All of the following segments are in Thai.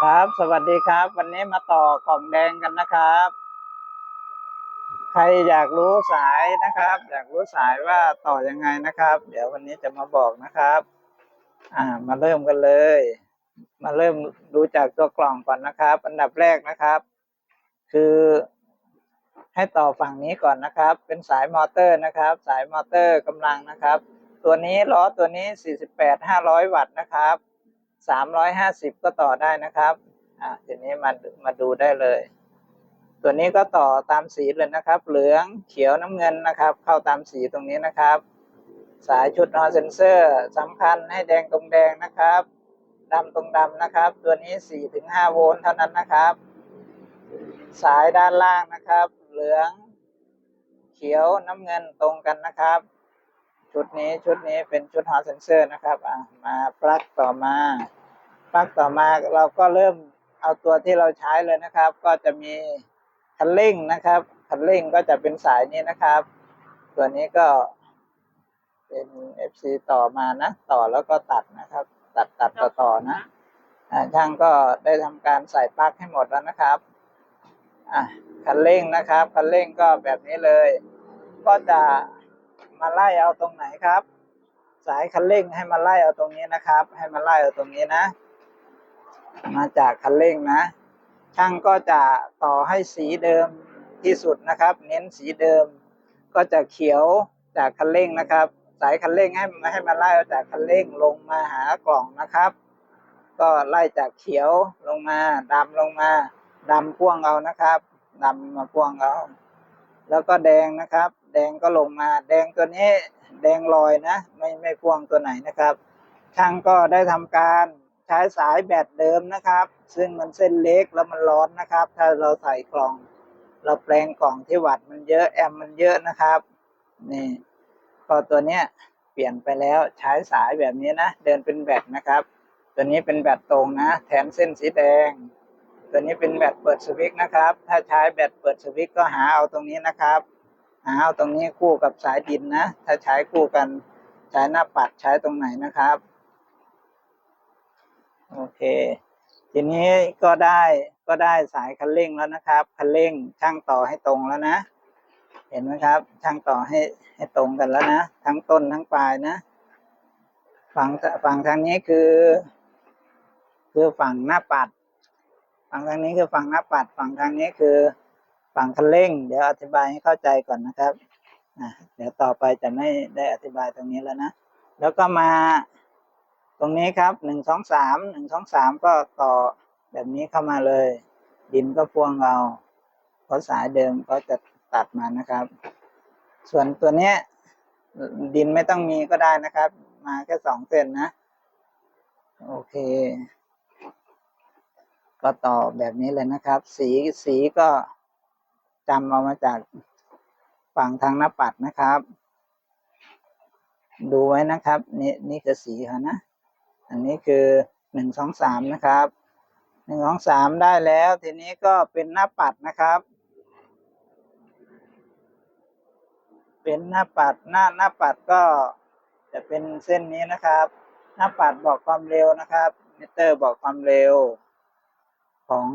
ครับ สวัสดีครับ วันนี้มาต่อกล่องแดงกันนะครับ ใครอยากรู้สายนะครับ อยากรู้สายว่าต่อยังไงนะครับ เดี๋ยววันนี้จะมาบอกนะครับ อ่า มาเริ่มกันเลย มาเริ่มดูจากตัวกล่องก่อนนะครับ อันดับแรกนะครับ คือให้ต่อฝั่งนี้ก่อนนะครับ เป็นสายมอเตอร์นะครับ สายมอเตอร์กำลังนะครับ ตัวนี้ล้อตัวนี้ 48 500 วัตต์นะครับ 350ก็ต่อได้นะครับอ่าทีนี้มามาดูได้เลย ตัวนี้ก็ต่อตามสีเลยนะครับ เหลืองเขียวน้ำเงินนะครับ เข้าตามสีตรงนี้นะครับ สายชุดนอเซนเซอร์สำคัญให้แดงตรงแดงนะครับดำตรงดำนะครับ ตัวนี้4-5โวลต์เท่านั้นนะครับ สายด้านล่างนะครับ เหลือง เขียวน้ำเงินตรงกันนะครับ ชุดนี้ชุดนี้เป็นชุดฮอเซนเซอร์นะครับอะมาปลั๊กต่อมาปลั๊กต่อมาเราก็เริ่มเอาตัวที่เราใช้เลยนะครับ ก็จะมีคันเร่งนะครับคันเร่งก็จะเป็นสายนี้นะครับ ตัวนี้ก็เป็น FC ต่อมานะ ต่อแล้วก็ตัดนะครับ ตัดตัดต่อต่อนะช่างก็ได้ทำการใส่ปลั๊กให้หมดแล้วนะครับอะคันเร่งนะครับคันเร่งก็แบบนี้เลย ก็จะ มาไล่เอาตรงไหนครับ สายคันเร่งให้มาไล่เอาตรงนี้นะครับ ให้มาไล่เอาตรงนี้นะ มาจากคันเร่งนะ ช่างก็จะต่อให้สีเดิมที่สุดนะครับ เน้นสีเดิม ก็จะเขียวจากคันเร่งนะครับ สายคันเร่งให้ให้มาไล่เอาจากคันเร่งลงมาหากล่องนะครับ ก็ไล่จากเขียวลงมาดำลงมาดำพ่วงเอานะครับดำมาพ่วงเอาแล้วก็แดงนะครับ แดงก็ลงมา แดงตัวนี้แดงลอยนะ ไม่ไม่พ่วงตัวไหนนะครับ ช่างก็ได้ทำการใช้สายแบตเดิมนะครับ ซึ่งมันเส้นเล็กแล้วมันร้อนนะครับ ถ้าเราใส่กล่อง เราแปลงกล่องที่วัดมันเยอะแอมมันเยอะนะครับนี่ก็ตัวเนี้ยเปลี่ยนไปแล้วใช้สายแบบนี้นะ เดินเป็นแบตนะครับ ตัวนี้เป็นแบตตรงนะแทนเส้นสีแดง ตัวนี้เป็นแบตเปิดสวิตช์นะครับ ถ้าใช้แบตเปิดสวิตช์ก็หาเอาตรงนี้นะครับ หาเอาตรงนี้คู่กับสายดินนะ ถ้าใช้คู่กันใช้หน้าปัดใช้ตรงไหนนะครับ โอเค ทีนี้ก็ได้ก็ได้สายคันเร่งแล้วนะครับคันเร่งช่างต่อให้ตรงแล้วนะ เห็นไหมครับ ช่างต่อให้ให้ตรงกันแล้วนะ ทั้งต้นทั้งปลายนะ ฝั่งฝั่งทางนี้คือ คือฝั่งหน้าปัด ฝั่งทางนี้คือฝั่งหน้าปัด ฝั่งทางนี้คือ ฝั่งคันเร่ง เดี๋ยวอธิบายให้เข้าใจก่อนนะครับเดี๋ยวต่อไปจะไม่ได้อธิบายตรงนี้แล้วนะ แล้วก็มาตรงนี้ครับหนึ่งสองสามหนึ่งสองสามก็ต่อแบบนี้เข้ามาเลย ดินก็พวงเอาเพราะสายเดิมก็จะตัดมานะครับ ส่วนตัวเนี้ยดินไม่ต้องมีก็ได้นะครับ มาแค่สองเส้นนะ โอเค ก็ต่อแบบนี้เลยนะครับ สีสีก็ จำเอามาจากฝั่งทางหน้าปัดนะครับ ดูไว้นะครับ นี่นี่คือสีเขานะ อันนี้คือหนึ่งสองสามนะครับหนึ่งสองสามได้แล้ว ทีนี้ก็เป็นหน้าปัดนะครับ เป็นหน้าปัดหน้าหน้าปัดก็จะเป็นเส้นนี้นะครับ หน้าปัดบอกความเร็วนะครับมิเตอร์บอกความเร็วของ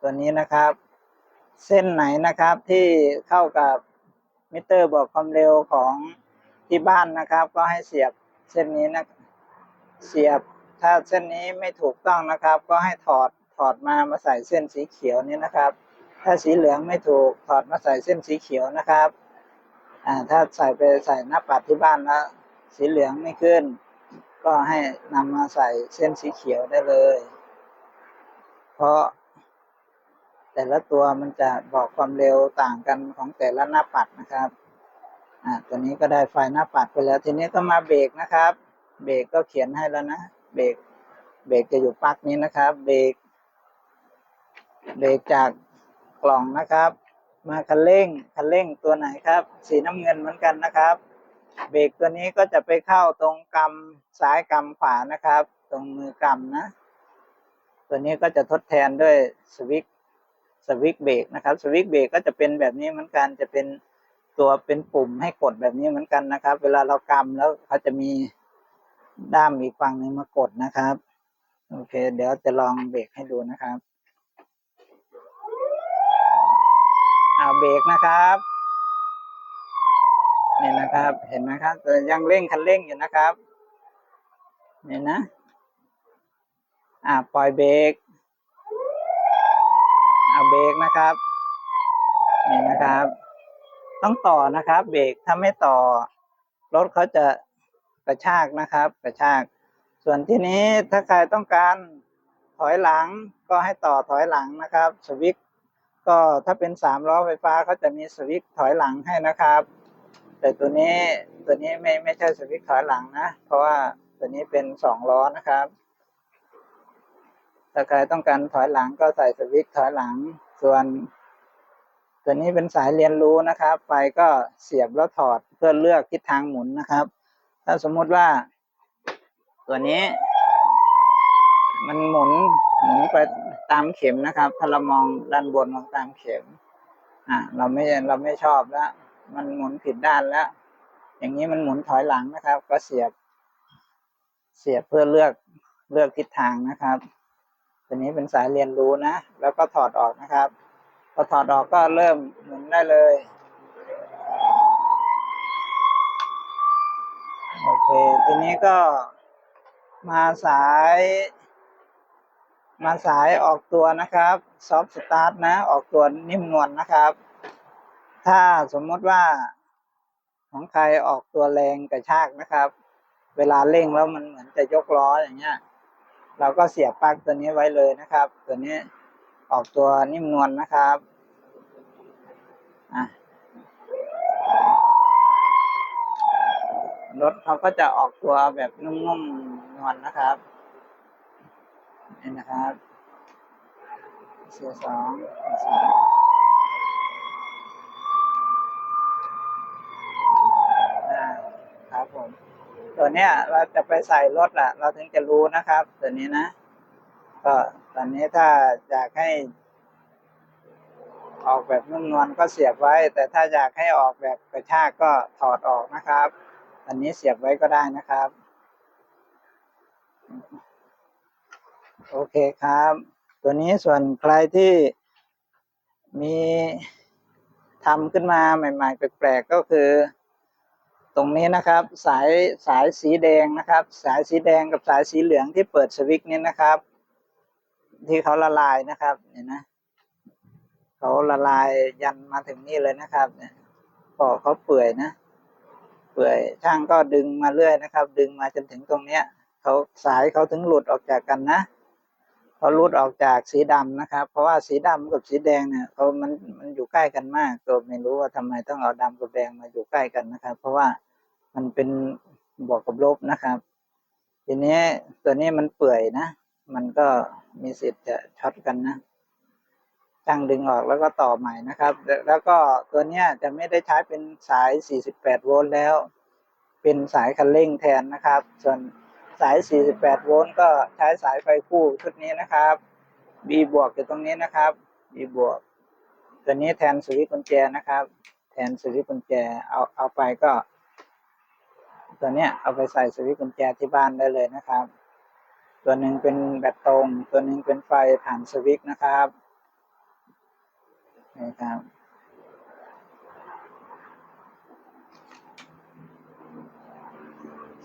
ตัวนี้นะครับ เส้นไหนนะครับที่เข้ากับมิเตอร์บอกความเร็วของที่บ้านนะครับ ก็ให้เสียบเส้นนี้นะเสียบถ้าเส้นนี้ไม่ถูกต้องนะครับ ก็ให้ถอดถอดมามาใส่เส้นสีเขียวนี้นะครับ ถ้าสีเหลืองไม่ถูกถอดมาใส่เส้นสีเขียวนะครับอ่าถ้าใส่ไปใส่หน้าปัดที่บ้านแล้ว สีเหลืองไม่ขึ้น ก็ให้นำมาใส่เส้นสีเขียวได้เลย เพราะ แต่ละตัวมันจะบอกความเร็วต่างกันของแต่ละหน้าปัดนะครับ อ่าตัวนี้ก็ได้ไฟหน้าปัดไปแล้ว ทีนี้ก็มาเบรกนะครับ เบรกก็เขียนให้แล้วนะ เบรก เบรกจะอยู่ปลั๊กนี้นะครับ เบรก เบรกจากกล่องนะครับ มาคันเร่ง คันเร่งตัวไหนครับ สีน้ำเงินเหมือนกันนะครับ เบรกตัวนี้ก็จะไปเข้าตรงกำซ้ายกำขวานะครับ ตรงมือกำนะ ตัวนี้ก็จะทดแทนด้วยสวิตช สวิตช์เบรกนะครับสวิตช์เบรกก็จะเป็นแบบนี้เหมือนกันจะเป็นตัวเป็นปุ่มให้กดแบบนี้เหมือนกันนะครับ เวลาเรากำแล้วเขาจะมีด้ามอีกฝั่งหนึ่งมากดนะครับ โอเค เดี๋ยวจะลองเบรกให้ดูนะครับเอาเบรกนะครับนี่นะครับ เห็นไหมครับยังเร่งคันเร่งอยู่นะครับนี่นะ อ่าปล่อยเบรก เอาเบรกนะครับ นี่นะครับ ต้องต่อนะครับ เบรกถ้าไม่ต่อ รถเขาจะกระชากนะครับ กระชาก ส่วนที่นี้ถ้าใครต้องการถอยหลังก็ให้ต่อถอยหลังนะครับ สวิตก็ถ้าเป็นสามล้อไฟฟ้าเขาจะมีสวิตช์ถอยหลังให้นะครับ แต่ตัวนี้ตัวนี้ไม่ไม่ใช่สวิตช์ถอยหลังนะ เพราะว่าตัวนี้เป็นสองล้อนะครับ ถ้าใครต้องการถอยหลังก็ใส่สวิตช์ถอยหลัง ส่วนตัวนี้เป็นสายเรียนรู้นะครับ ไฟก็เสียบแล้วถอดเพื่อเลือกทิศทางหมุนนะครับ ถ้าสมมุติว่า ตัวนี้ มันหมุนหมุนไปตามเข็มนะครับ ถ้าเรามองด้านบนมองตามเข็ม อ่า เราไม่เราไม่ชอบแล้ว มันหมุนผิดด้านแล้ว อย่างนี้มันหมุนถอยหลังนะครับ ก็เสียบ เสียบเพื่อเลือกเลือกทิศทางนะครับ ตัวนี้เป็นสายเรียนรู้นะ แล้วก็ถอดออกนะครับ พอถอดออกก็เริ่มหมุนได้เลย โอเค ทีนี้ก็มาสาย มาสายออกตัวนะครับซอฟต์สตาร์ทนะ ออกตัวนิ่มนวลนะครับ ถ้าสมมติว่าของใครออกตัวแรงกระชากนะครับ เวลาเร่งแล้วมันเหมือนจะยกล้ออย่างเงี้ย เราก็เสียบปลั๊กตัวนี้ไว้เลยนะครับ ตัวนี้ออกตัวนิ่มนวลนะครับรถเขาก็จะออกตัวแบบนุ่มๆนวลนะครับนี่นะครับเสียสองสองอ่าครับผม ตัวเนี้ยเราจะไปใส่รถอะเราถึงจะรู้นะครับ ตัวนี้นะก็ตอนนี้ถ้าอยากให้ออกแบบนุ่มนวลก็เสียบไว้ แต่ถ้าอยากให้ออกแบบกระชากก็ถอดออกนะครับ อันนี้เสียบไว้ก็ได้นะครับ โอเคครับ ตัวนี้ส่วนใครที่มีทำขึ้นมาใหม่ ๆ แปลกๆก็คือ ตรงนี้นะครับสายสายสีแดงนะครับ สายสีแดงกับสายสีเหลืองที่เปิดสวิตช์นี่นะครับ ที่เขาละลายนะครับเนี่ยนะเขาละลายยันมาถึงนี่เลยนะครับเนี่ยก็เขาเปื่อยนะ เปื่อยช่างก็ดึงมาเรื่อยนะครับ ดึงมาจนถึงตรงเนี้ยเขาสายเขาถึงหลุดออกจากกันนะ เขาหลุดออกจากสีดำนะครับ เพราะว่าสีดำกับสีแดงเนี่ยเขามันมันอยู่ใกล้กันมากก็ไม่รู้ว่าทำไมต้องเอาดำกับแดงมาอยู่ใกล้กันนะครับ เพราะว่ามันเป็นบวกกับลบนะครับ ทีนี้ตัวนี้มันเปื่อยนะ มันก็มีสิทธิ์จะช็อตกันนะช่างดึงออกแล้วก็ต่อใหม่นะครับ แล้วก็ตัวเนี้ยจะไม่ได้ใช้เป็นสาย 48 โวลต์แล้ว เป็นสายคันเร่งแทนนะครับ ส่วน สาย 48 โวลต์ก็ใช้สายไฟคู่ชุดนี้นะครับ B บวกอยู่ตรงนี้นะครับ B บวก ตัวนี้แทนสวิตช์กุญแจนะครับ แทนสวิตช์กุญแจเอาเอาไปก็ ตัวเนี้ยเอาไปใส่สวิตช์กุญแจที่บ้านได้เลยนะครับ ตัวหนึ่งเป็นแบตตรง ตัวหนึ่งเป็นไฟผ่านสวิตช์นะครับนี่ครับ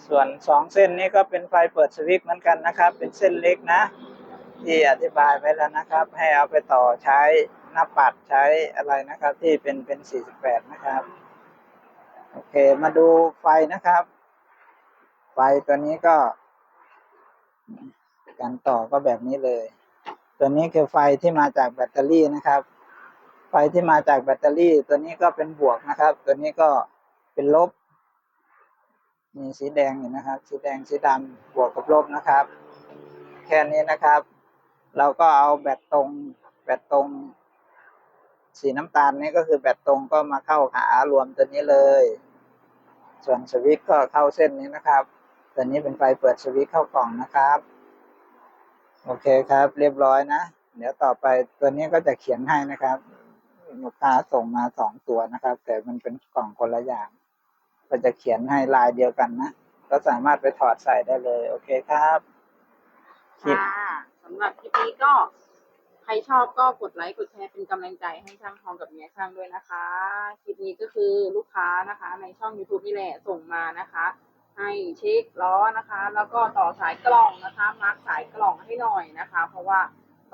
ส่วนสองเส้นนี้ก็เป็นไฟเปิดสวิตช์เหมือนกันนะครับ เป็นเส้นเล็กนะ ที่อธิบายไว้แล้วนะครับ ให้เอาไปต่อใช้หน้าปัดใช้อะไรนะครับ ที่เป็นเป็น 48 นะครับโอเค มาดูไฟนะครับ ไฟตัวนี้ก็ การต่อก็แบบนี้เลย ตัวนี้คือไฟที่มาจากแบตเตอรี่นะครับ ไฟที่มาจากแบตเตอรี่ ตัวนี้ก็เป็นบวกนะครับ ตัวนี้ก็เป็นลบ มีสีแดงอยู่นะครับ สีแดงสีดำบวกกับลบนะครับ แค่นี้นะครับ เราก็เอาแบตตรงแบตตรง สีน้ำตาลนี่ก็คือแบตตรงก็มาเข้าหารวมตัวนี้เลย ส่วนสวิตก็เข้าเส้นนี้นะครับตัวนี้เป็นไฟเปิดสวิตเข้ากล่องนะครับ โอเคครับ เรียบร้อยนะ เดี๋ยวต่อไปตัวนี้ก็จะเขียนให้นะครับลูกค้าส่งมาสองตัวนะครับ แต่มันเป็นกล่องคนละอย่าง ก็จะเขียนให้ลายเดียวกันนะ ก็สามารถไปถอดใส่ได้เลย โอเคครับค่ะสำหรับคลิปนี้ก็ ใครชอบก็กดไลค์กดแชร์เป็นกำลังใจให้ช่างทองกับเมียช่างด้วยนะคะ คลิปนี้ก็คือลูกค้านะคะ ในช่อง YouTube นี่แหละส่งมานะคะ ให้เช็คล้อนะคะ แล้วก็ต่อสายกล่องนะคะมาร์กสายกล่องให้หน่อยนะคะ เพราะว่า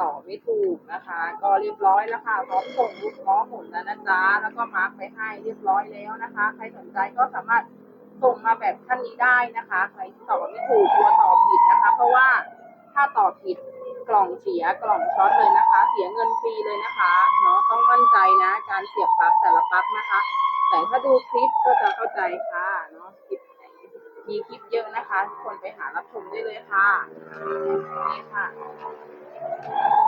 ต่อไม่ถูกนะคะ ก็เรียบร้อยแล้วค่ะพร้อมส่งลูกล้อหมุนแล้วนะจ๊ะแล้วก็มาร์กไปให้เรียบร้อยแล้วนะคะ ใครสนใจก็สามารถส่งมาแบบท่านนี้ได้นะคะ ใครที่ตอบไม่ถูกกลัวตอบผิดนะคะ เพราะว่าถ้าตอบผิดกล่องเสียกล่องช็อตเลยนะคะ เสียเงินฟรีเลยนะคะเนาะต้องมั่นใจนะ การเสียบปลั๊กแต่ละปลั๊กนะคะ แต่ถ้าดูคลิปก็จะเข้าใจค่ะเนาะคลิปไหนมีคลิปเยอะนะคะทุกคนไปหารับชมได้เลยค่ะนี่ค่ะ Thank you.